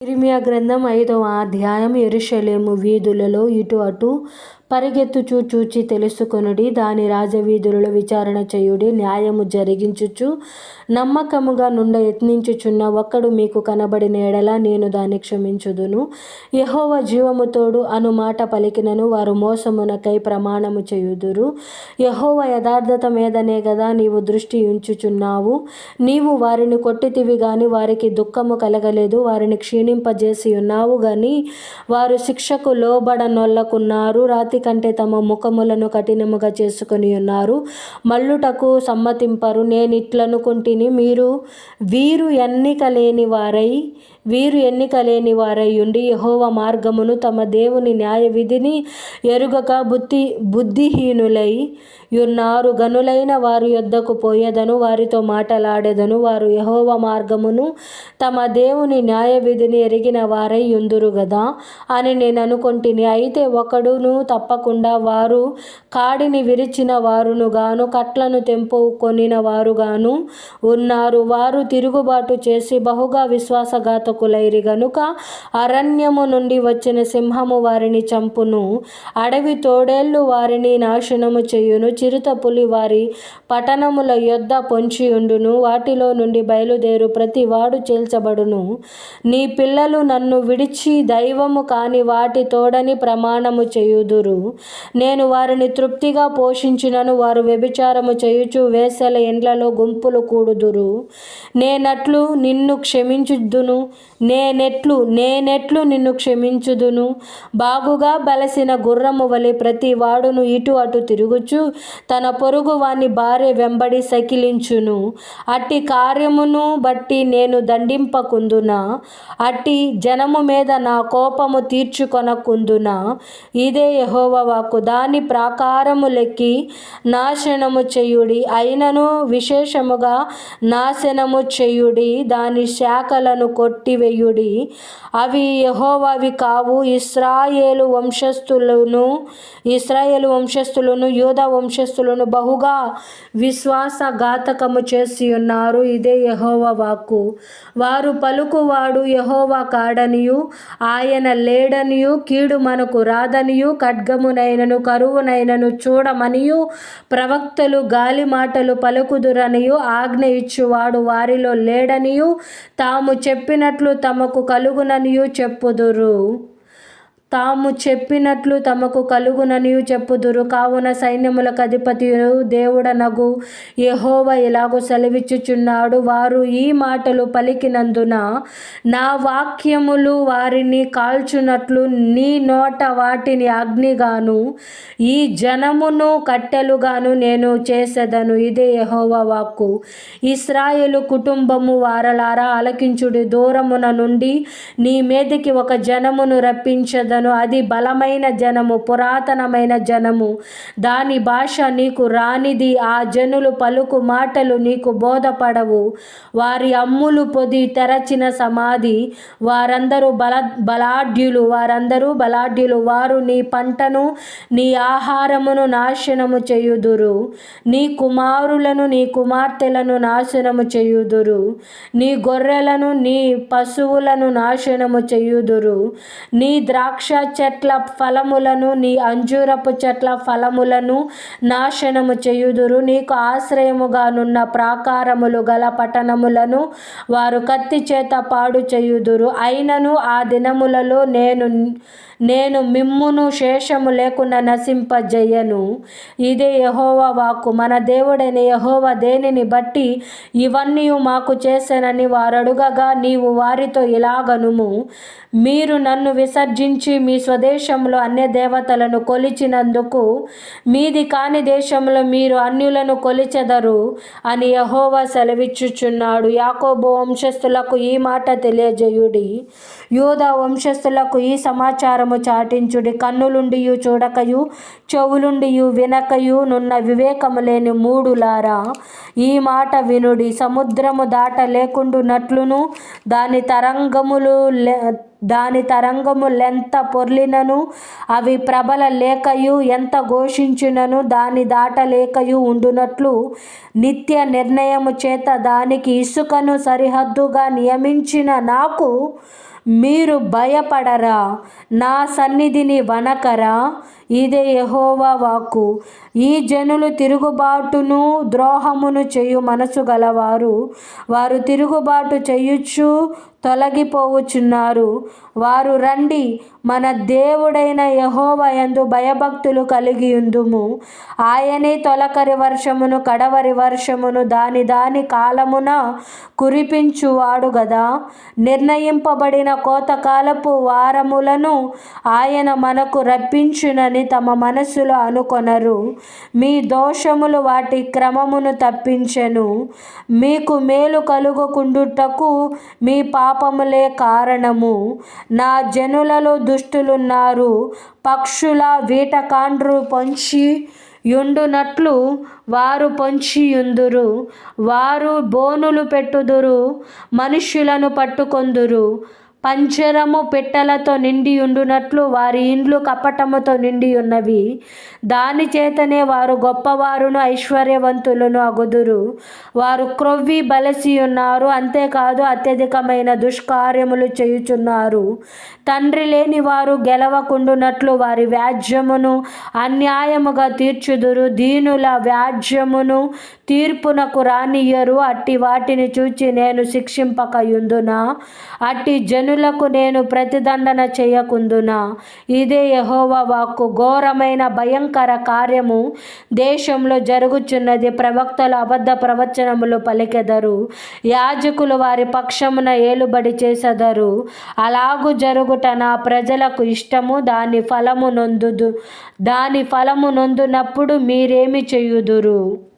ఇరిమియా గ్రంథం ఐదవ అధ్యాయం ఎరుషలేము వీధులలో ఇటు అటు పరిగెత్తుచు చూచి తెలుసుకొనుడి దాని రాజవీధులలో విచారణ చేయుడి న్యాయము జరిగించుచు నమ్మకముగా నుండ యత్నించుచున్న ఒక్కడు మీకు కనబడిన ఎడల నేను దాన్ని క్షమించుదును. యహోవ జీవము తోడు అను మాట పలికినను వారు మోసమునకై ప్రమాణము చేయుదురు. యహోవ యథార్థత మీదనే కదా నీవు దృష్టి ఉంచుచున్నావు. నీవు వారిని కొట్టితివి గాని వారికి దుఃఖము కలగలేదు. వారిని క్షీణింపజేసి ఉన్నావు గాని వారు శిక్షకు లోబడనొల్లకున్నారు. రాతి కంటే తమ ముఖములను కఠినముగా చేసుకుని ఉన్నారు. మల్లుటకు సమ్మతింపరు. నేనిట్లనుకుంటిని మీరు వీరు ఎన్నిక లేని వారై వీరు ఎన్నిక లేని వారై ఉండి మార్గమును తమ దేవుని న్యాయ విధిని ఎరుగక బుద్ధి బుద్ధిహీనులై యున్నారు గనులైన వారి యొద్దకు పోయేదను వారితో మాటలాడేదను వారు యహోవ మార్గమును తమ దేవుని న్యాయ విధిని ఎరిగిన వారై ఉందురు గదా? అని నేను అనుకొంటిని. అయితే ఒకడును తప్పకుండా వారు కాడిని విరిచిన వారును గాను కట్లను తెంపుకొనిన వారుగాను ఉన్నారు. వారు తిరుగుబాటు చేసి బహుగా విశ్వాసఘాతకులైరి గనుక అరణ్యము నుండి వచ్చిన సింహము వారిని చంపును. అడవి తోడేళ్ళు వారిని నాశనము చేయును. చిరుత పులి వారి పట్టణముల యొద్ద పొంచియుండును వాటిలో నుండి బయలుదేరు ప్రతి వాడు చేల్చబడును. నీ పిల్లలు నన్ను విడిచి దైవము కాని వాటి తోడని ప్రమాణము చేయుదురు. నేను వారిని తృప్తిగా పోషించినను. వారు వ్యభిచారము చేయుచు వేసల ఇండ్లలో గుంపులు కూడుదురు. నేనట్లు నిన్ను క్షమించుద్దును నేనెట్లు నేనెట్లు నిన్ను క్షమించుదును. బాగుగా బలసిన గుర్రము వలె ప్రతి వాడును ఇటు అటు తిరుగుచు తన పొరుగు వాని భార్య వెంబడి సకిలించును. అట్టి కార్యమును బట్టి నేను దండింపకుందునా? అట్టి జనము మీద నా కోపము తీర్చుకొనకుందునా? ఇదే యెహోవా దాని ప్రాకారము లెక్కి నాశనము చేయుడి అయినను విశేషముగా నాశనము చేయుడి దాని శాఖలను కొట్టివేయుడి. అవి యహోవావి కావు. ఇస్రాయేలు వంశస్థులను ఇస్రాయేలు వంశస్థులను యూదా వంశస్థులను బహుగా విశ్వాసఘాతకము చేసి ఉన్నారు ఇదే యహోవా వాక్కు. వారు పలుకువాడు యహోవా కాడనియు ఆయన లేడనియు కీడు మనకు రాదనియు ఖడ్గమునైనను కరువునైనను చూడమనియు ప్రవక్తలు గాలి మాటలు పలుకుదురనియు ఆజ్ఞ ఇచ్చువాడు వారిలో లేడనియు తాము చెప్పినట్టు చెప్పినట్లు తమకు కలుగుననియు చెప్పుదురు. తాము చెప్పినట్లు తమకు కలుగుననియు చెప్పుదురు. కావున సైన్యములకు అధిపతియు దేవుడనగు. యహోవ ఇలాగు సెలవిచ్చుచున్నాడు? వారు ఈ మాటలు పలికినందున నా వాక్యములు వారిని కాల్చునట్లు నీ నోట వాటిని అగ్నిగాను ఈ జనమును కట్టెలుగాను నేను చేసేదను. ఇదే యహోవ వాక్కు. ఇస్రాయేలు కుటుంబము వారలారా అలకించుడి దూరమున నుండి నీ మీదికి ఒక జనమును రప్పించదను. అది బలమైన జనము పురాతనమైన జనము. దాని భాష నీకు రానిది ఆ జనులు పలుకు మాటలు నీకు బోధపడవు. వారి అమ్ములు పొది తెరచిన సమాధి వారందరూ బల బలాఢ్యులు వారందరూ బలాఢ్యులు. వారు నీ పంటను నీ ఆహారమును నాశనము చేయుదురు. నీ కుమారులను నీ కుమార్తెలను నాశనము చేయుదురు. నీ గొర్రెలను నీ పశువులను నాశనము చేయుదురు. నీ ద్రాక్ష చెట్ల ఫలములను నీ అంజూరపు చెట్ల ఫలములను నాశనము చేయుదురు. నీకు ఆశ్రయముగానున్న ప్రాకారములు గల పట్టణములను వారు కత్తి చేత పాడు చేయుదురు. అయినను ఆ దినములలో నేను నేను మిమ్మును శేషము లేకుండా నశింపజేయను. ఇదే యహోవా వాక్కు. మన దేవుడైన యహోవ దేనిని బట్టి ఇవన్నీ మాకు చేశానని వారడుగగా నీవు వారితో ఇలాగనుము. మీరు నన్ను విసర్జించి మీ స్వదేశంలో అన్య దేవతలను కొలిచినందుకు మీది కాని దేశంలో మీరు అన్యులను కొలిచెదరు అని యహోవా సెలవిచ్చుచున్నాడు. యాకోబు వంశస్థులకు ఈ మాట తెలియజేయుడి. యూదా వంశస్థులకు ఈ సమాచారము చాటించుడి. కన్నులుండియు చూడకయు చెవులుండియు వినకయు నున్న వివేకము లేని మూడులారా ఈ మాట వినుడి. సముద్రము దాట లేకుండునట్లును దాని తరంగములు దాని తరంగములెంత పొర్లినను అవి ప్రబల లేకయు ఎంత ఘోషించినను దాని దాటలేకయు ఉండునట్లు నిత్య నిర్ణయము చేత దానికి ఇసుకను సరిహద్దుగా నియమించిన నాకు మీరు భయపడరా నా సన్నిధిని వనకరా ఇదే యహోవా వాక్కు. ఈ జనులు తిరుగుబాటును ద్రోహమును చేయు మనసు గలవారు. వారు తిరుగుబాటు చేయుచు తొలగిపోవుచున్నారు. వారు రండి మన దేవుడైన యహోవ యందు భయభక్తులు కలిగి ఉందుము. ఆయనే తొలకరి వర్షమును కడవరి వర్షమును దాని దాని కాలమున కురిపించువాడు గదా. నిర్ణయింపబడిన కోతకాలపు వారములను ఆయన మనకు రప్పించునని తమ మనస్సులో అనుకొనరు. మీ దోషములు వాటి క్రమమును తప్పించెను. మీకు మేలు కలుగకుండుటకు మీ పాపములే కారణము. నా జనులలో దుష్టులున్నారు. పక్షుల వీటకాండ్రు పొంచి యుండునట్లు వారు పొంచియుందురు వారు బోనులు పెట్టుదురు. మనుష్యులను పట్టుకొందురు. పంజరము పెట్టెలతో నిండి ఉండునట్లు వారి ఇండ్లు కపటముతో నిండి ఉన్నవి. దాని చేతనే వారు గొప్పవారును ఐశ్వర్యవంతులను అగుదురు. వారు క్రొవ్వి బలసి ఉన్నారు. అంతేకాదు అత్యధికమైన దుష్కార్యములు చేయుచున్నారు. తండ్రి లేని వారు గెలవకుండునట్లు వారి వ్యాజ్యమును అన్యాయముగా తీర్చుదురు. దీనుల వ్యాజ్యమును తీర్పునకు రానియ్యరు. అట్టి వాటిని చూచి నేను శిక్షింపకయుందునా? అట్టి జనులకు నేను ప్రతిదండన చేయకుందునా? ఇదే యహోవా వాక్కు. ఘోరమైన భయంకర కార్యము దేశంలో జరుగుచున్నది. ప్రవక్తలు అబద్ధ ప్రవచనములు పలికెదరు. యాజకులు వారి పక్షమున ఏలుబడి చేసెదరు. అలాగు జరుగుట నా ప్రజలకు ఇష్టము. దాని ఫలము నొందుదు. దాని ఫలము నొందునప్పుడు మీరేమి చేయుదురు?